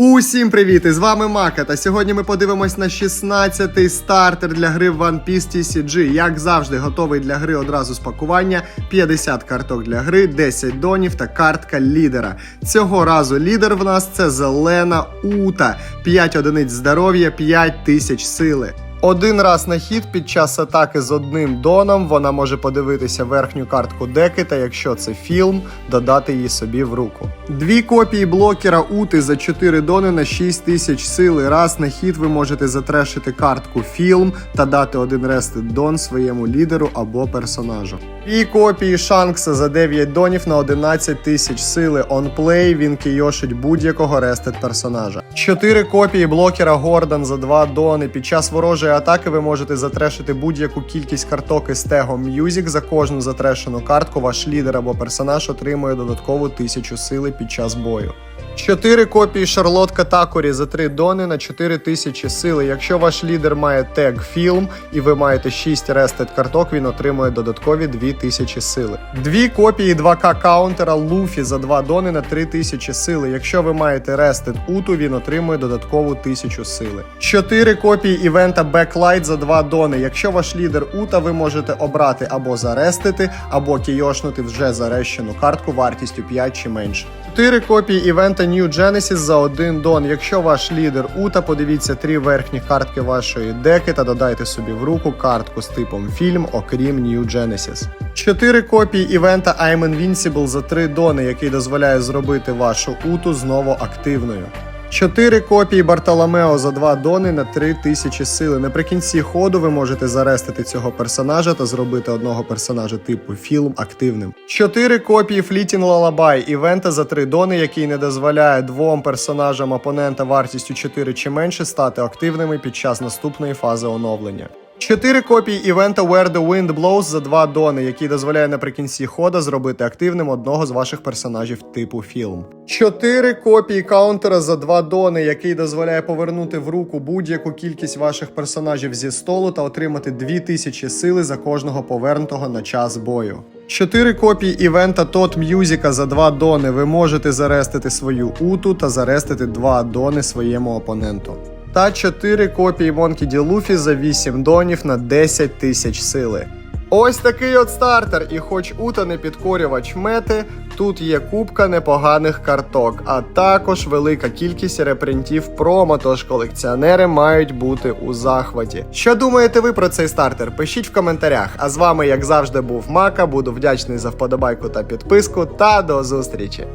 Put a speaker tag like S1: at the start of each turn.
S1: Усім привіт! І з вами Мака. Та сьогодні ми подивимось на 16-й стартер для гри One Piece TCG. Як завжди, готовий для гри одразу з пакування, 50 карток для гри, 10 донів та картка лідера. Цього разу лідер в нас це зелена ута, 5 одиниць здоров'я, 5 тисяч сили. Один раз на хід під час атаки з одним доном вона може подивитися верхню картку деки, та якщо це фільм, додати її собі в руку. Дві копії блокера Ути за 4 дони на 6 тисяч сили. Раз на хід ви можете затрешити картку фільм та дати один рестит дон своєму лідеру або персонажу. Дві копії Шанкса за 9 донів на 11 тисяч сили. Онплей він кийошить будь-якого рестит персонажа. Чотири копії блокера Гордон за 2 дони. Під час ворожої атаки ви можете затрешити будь-яку кількість карток із тегом Music. За кожну затрешену картку ваш лідер або персонаж отримує додаткову тисячу сили під час бою. Чотири копії Шарлотка Такорі за 3 дони на 4 тисячі сили. Якщо ваш лідер має тег фільм і ви маєте 6 рестет карток, він отримує додаткові 2 тисячі сили. Дві копії 2К каунтера Луфі за 2 дони на 3 тисячі сили. Якщо ви маєте рестет Уту, він отримує додаткову тисячу сили. Чотири копії івента Backlight за 2 дони. Якщо ваш лідер Ута, ви можете обрати або зарестити, або кійошнути вже зарещену картку вартістю 5 чи менше. 4 копії івента New Genesis за один дон. Якщо ваш лідер Ута, подивіться три верхні картки вашої деки та додайте собі в руку картку з типом фільм, окрім New Genesis. Чотири копії івента I'm Invincible за три дони, який дозволяє зробити вашу уту знову активною. 4 копії Бартоломео за 2 дони на 3000 сили. Наприкінці ходу ви можете зарестити цього персонажа та зробити одного персонажа типу фільм активним. 4 копії Флітін Лалабай івента за 3 дони, який не дозволяє двом персонажам опонента вартістю 4 чи менше стати активними під час наступної фази оновлення. Чотири копії івента Where the Wind Blows за 2 дони, який дозволяє наприкінці хода зробити активним одного з ваших персонажів типу фільм. Чотири копії каунтера за 2 дони, який дозволяє повернути в руку будь-яку кількість ваших персонажів зі столу та отримати 2000 сили за кожного повернутого на час бою. Чотири копії івента Тот М'юзіка за 2 дони. Ви можете зарестити свою уту та зарестити 2 дони своєму опоненту та 4 копії Monkey D. Luffy за 8 донів на 10 тисяч сили. Ось такий от стартер, і хоч Ута не підкорювач мети, тут є купка непоганих карток, а також велика кількість репринтів промо, тож колекціонери мають бути у захваті. Що думаєте ви про цей стартер? Пишіть в коментарях. А з вами, як завжди, був Мака. Буду вдячний за вподобайку та підписку. Та до зустрічі!